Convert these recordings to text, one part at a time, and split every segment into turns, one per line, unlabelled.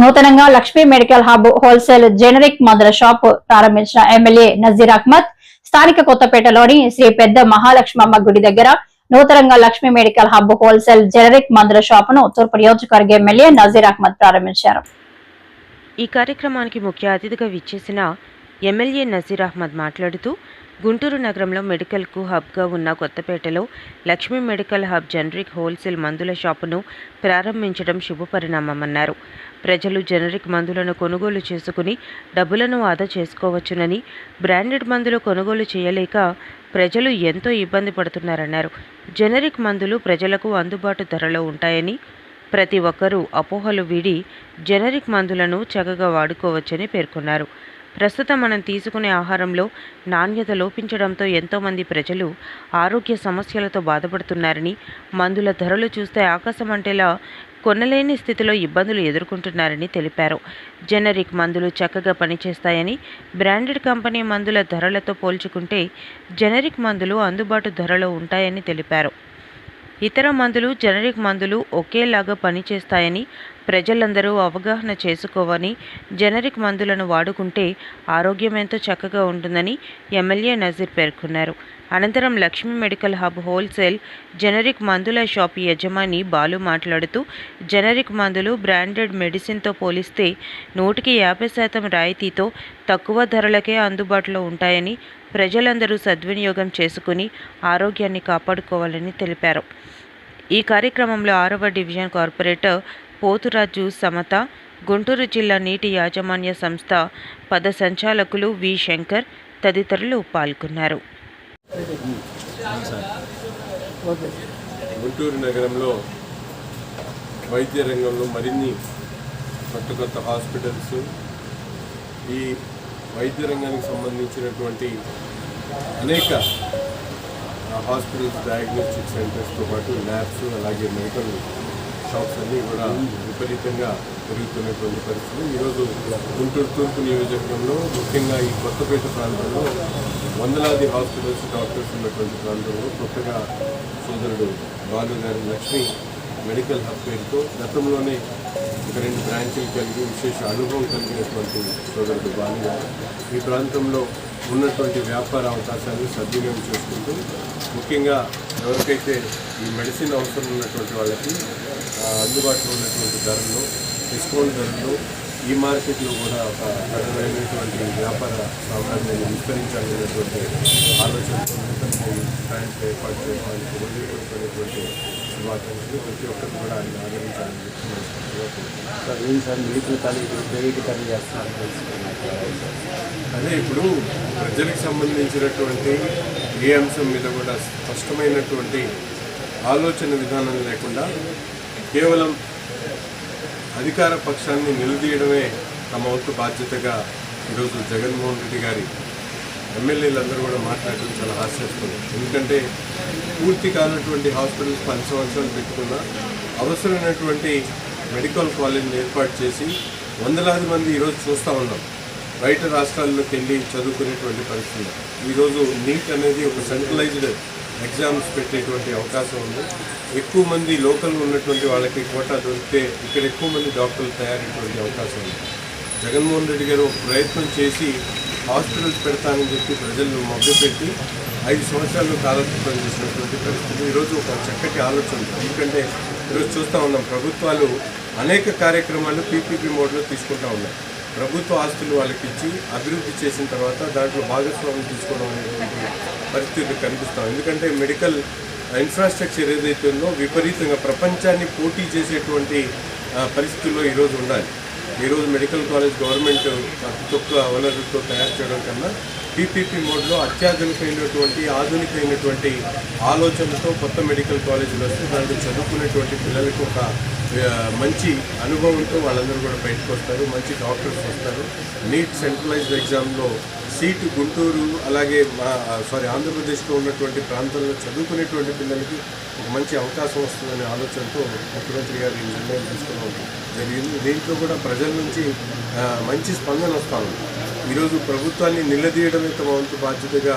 నూతనంగా Lakshmi medical hub wholesale generic మందుల shop ప్రారంభించిన ఎమ్మెల్యే నజీర్ అహ్మద్ స్థానిక కొత్తపేటలోని శ్రీ పెద్ద మహాలక్ష్మమ్మ గుడి దగ్గర నూతనంగా Lakshmi medical hub wholesale generic మందుల షాపును తూర్పు నియోజకవర్గ ఎమ్మెల్యే నజీర్ అహ్మద్ ప్రారంభించారు.
ఈ కార్యక్రమానికి ముఖ్య అతిథిగా విచ్చేసిన ఎమ్మెల్యే నజీర్ అహ్మద్ మాట్లాడుతూ గుంటూరు నగరంలో మెడికల్కు హబ్గా ఉన్న కొత్తపేటలో Lakshmi medical hub generic wholesale మందుల షాపును ప్రారంభించడం శుభపరిణామమన్నారు. ప్రజలు జనరిక్ మందులను కొనుగోలు చేసుకుని డబ్బులను ఆదా చేసుకోవచ్చునని బ్రాండెడ్ మందులు కొనుగోలు చేయలేక ప్రజలు ఎంతో ఇబ్బంది పడుతున్నారన్నారు. జనరిక్ మందులు ప్రజలకు అందుబాటు ధరలో ఉంటాయని ప్రతి ఒక్కరూ అపోహలు వీడి జనరిక్ మందులను చక్కగా వాడుకోవచ్చని పేర్కొన్నారు. ప్రస్తుతం మనం తీసుకునే ఆహారంలో నాణ్యత లోపించడంతో ఎంతోమంది ప్రజలు ఆరోగ్య సమస్యలతో బాధపడుతున్నారని మందుల ధరలు చూస్తే ఆకాశమంటేలా కొనలేని స్థితిలో ఇబ్బందులు ఎదుర్కొంటున్నారని తెలిపారు. జెనరిక్ మందులు చక్కగా పనిచేస్తాయని బ్రాండెడ్ కంపెనీ మందుల ధరలతో పోల్చుకుంటే జెనరిక్ మందులు అందుబాటు ధరలో ఉంటాయని తెలిపారు. ఇతర మందులు జనరిక్ మందులు ఒకేలాగా పనిచేస్తాయని ప్రజలందరూ అవగాహన చేసుకోవని జనరిక్ మందులను వాడుకుంటే ఆరోగ్యం ఎంతో చక్కగా ఉంటుందని ఎమ్మెల్యే నజీర్ పేర్కొన్నారు. అనంతరం Lakshmi medical hub wholesale generic మందుల షాప్ యజమాని బాలు మాట్లాడుతూ జనరిక్ మందులు బ్రాండెడ్ మెడిసిన్తో పోలిస్తే నూటికి యాభై శాతం రాయితీతో తక్కువ ధరలకే అందుబాటులో ఉంటాయని ప్రజలందరూ సద్వినియోగం చేసుకుని ఆరోగ్యాన్ని కాపాడుకోవాలని తెలిపారు. ఈ కార్యక్రమంలో ఆరవ డివిజన్ కార్పొరేటర్ పోతురాజు సమత గుంటూరు జిల్లా నీటి యాజమాన్య సంస్థ పద సంచాలకులు వి. శంకర్ తదితరులు పాల్గొన్నారు.
గుంటూరు నగరంలో వైద్య రంగంలో మరిన్ని కొత్త కొత్త హాస్పిటల్స్ ఈ వైద్య రంగానికి సంబంధించినటువంటి అనేక హాస్పిటల్స్ డయాగ్నోస్టిక్ సెంటర్స్తో పాటు ల్యాబ్స్ అలాగే మెడికల్ షాప్స్ అన్నీ కూడా విపరీతంగా పెరుగుతున్నటువంటి పరిస్థితులు ఈరోజు గుంటూరు తూర్పు నియోజకవర్గంలో ముఖ్యంగా ఈ కొత్తపేట ప్రాంతంలో వందలాది హాస్పిటల్స్ డాక్టర్స్ ఉన్నటువంటి ప్రాంతంలో కొత్తగా సోదరుడు బాలు గారి లక్ష్మి మెడికల్ హబ్ పేరుతో గతంలోనే ఒక రెండు బ్రాంచీలు కలిగి విశేష అనుభవం కలిగినటువంటి సోదరుడు బాలు గారు. ఈ ప్రాంతంలో ఉన్నటువంటి వ్యాపార అవకాశాలను సద్వినియోగం చేసుకుంటూ ముఖ్యంగా ఎవరికైతే ఈ మెడిసిన్ అవసరం ఉన్నటువంటి వాళ్ళకి అందుబాటులో ఉన్నటువంటి ధరల్లో డిస్కౌంట్ ధరల్లో ఈ మార్కెట్లో కూడా ఒక కఠినమైనటువంటి వ్యాపార సామ్రాజ్యాన్ని విస్తరించాలనేటువంటి ఆలోచనతో నూతన బ్రాంచ్ ఏర్పాటు చేయడానికి వదిలిపెట్టుకునేటువంటి శుభాకాంక్షలు ప్రతి ఒక్కరు కూడా ఆయన ఆదరించాలని కోరుకుంటున్నాను.
సార్ ఏం సార్ ప్రైవేట్ కాలేజ్ చేస్తున్నారు
అదే ఇప్పుడు ప్రజలకు సంబంధించినటువంటి ఏ అంశం మీద కూడా స్పష్టమైనటువంటి ఆలోచన విధానం లేకుండా కేవలం అధికార పక్షాన్ని నిలదీయడమే తమ వంతు బాధ్యతగా ఈరోజు జగన్మోహన్ రెడ్డి గారి ఎమ్మెల్యేలందరూ కూడా మాట్లాడడం చాలా హాస్యాస్పదం. ఎందుకంటే పూర్తి కానటువంటి హాస్పిటల్స్ పది సంవత్సరాలు పెట్టుకున్న అవసరమైనటువంటి మెడికల్ కాలేజీని ఏర్పాటు చేసి వందలాది మంది ఈరోజు చూస్తూ ఉన్నాం. బయట రాష్ట్రాల్లోకి వెళ్ళి చదువుకునేటువంటి పరిస్థితి ఈరోజు నీట్ అనేది ఒక సెంట్రలైజ్డ్ ఎగ్జామ్స్ పెట్టేటువంటి అవకాశం ఉంది. ఎక్కువ మంది లోకల్ ఉన్నటువంటి వాళ్ళకి కోటా దొరికితే ఇక్కడ ఎక్కువ మంది డాక్టర్లు తయారైనటువంటి అవకాశం ఉంది. జగన్మోహన్ రెడ్డి గారు ప్రయత్నం చేసి హాస్పిటల్స్ పెడతానని చెప్పి ప్రజలను మొగ్గపెట్టి ఐదు సంవత్సరాలు కాలక్షేపం చేసినటువంటి పరిస్థితి. ఈరోజు ఒక చక్కటి ఆలోచన. ఎందుకంటే ఈరోజు చూస్తూ ఉన్నాం ప్రభుత్వాలు అనేక కార్యక్రమాలు పీపీపీ మోడ్లో తీసుకుంటూ ఉన్నాయి. ప్రభుత్వ ఆస్తులు వాళ్ళకి ఇచ్చి అభివృద్ధి చేసిన తర్వాత దాంట్లో భాగస్వామ్యం తీసుకోవడం అనేటువంటి పరిస్థితులు కనిపిస్తాం ఎందుకంటే మెడికల్ ఇన్ఫ్రాస్ట్రక్చర్ ఏదైతే ఉందో విపరీతంగా ప్రపంచాన్ని పోటీ చేసేటువంటి ఆ, పరిస్థితుల్లో ఈరోజు ఉండాలి. ఈరోజు మెడికల్ కాలేజ్ గవర్నమెంట్ అతి తక్కువ వనరులతో తయారు చేయడం కన్నా పీపీపీ మోడ్లో అత్యాధునికమైనటువంటి ఆధునికమైనటువంటి ఆలోచనతో కొత్త మెడికల్ కాలేజీలు వస్తే దాంట్లో చదువుకునేటువంటి పిల్లలకు ఒక మంచి అనుభవంతో వాళ్ళందరూ కూడా బయటకు వస్తారు మంచి డాక్టర్స్ వస్తారు. నీట్ సెంట్రలైజ్డ్ ఎగ్జామ్లో సీటు గుంటూరు అలాగే మా సారీ ఆంధ్రప్రదేశ్లో ఉన్నటువంటి ప్రాంతాల్లో చదువుకునేటువంటి పిల్లలకి ఒక మంచి అవకాశం వస్తుందనే ఆలోచనతో ముఖ్యమంత్రి గారు ఈ నిర్ణయం తీసుకోవడం జరిగింది. దీంట్లో కూడా ప్రజల నుంచి మంచి స్పందన వస్తూ ఉంది. ఈరోజు ప్రభుత్వాన్ని నిలదీయడమే తమ వంతు బాధ్యతగా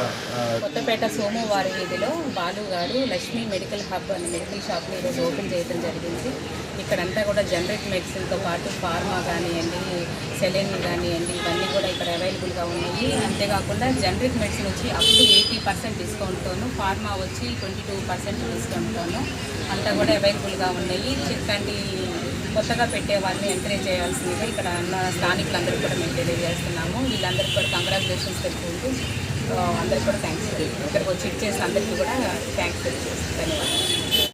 కొత్తపేట సోమవారి వీధిలో బాలు గారు లక్ష్మీ మెడికల్ హబ్ అనే మెడికల్ షాప్ని ఈరోజు ఓపెన్ చేయడం జరిగింది. ఇక్కడంతా కూడా జనరిక్ మెడిసిన్తో పాటు ఫార్మా కానివ్వండి సెలెన్ కానివ్వండి ఇవన్నీ కూడా ఇక్కడ అవైలబుల్గా ఉన్నాయి. అంతేకాకుండా జనరిక్ మెడిసిన్ వచ్చి అప్ టు ఎయిటీ పర్సెంట్ డిస్కౌంట్తోను ఫార్మా వచ్చి ట్వంటీ టూ పర్సెంట్ డిస్కౌంట్తోను అంతా కూడా అవైలబుల్గా ఉన్నాయి. ఇట్లాంటి కొత్తగా పెట్టే వాళ్ళని ఎంకరేజ్ చేయాల్సిందిగా ఇక్కడ ఉన్న స్థానికులందరూ కూడా మేము తెలియజేస్తున్నాము. వీళ్ళందరికీ కూడా కంగ్రాచులేషన్స్ తెలుపుకుంటూ అందరికీ కూడా థ్యాంక్స్ ఇక్కడికి వచ్చి ఇచ్చేసి అందరికీ కూడా థ్యాంక్స్ తెలియజేస్తాను ధన్యవాదాలు.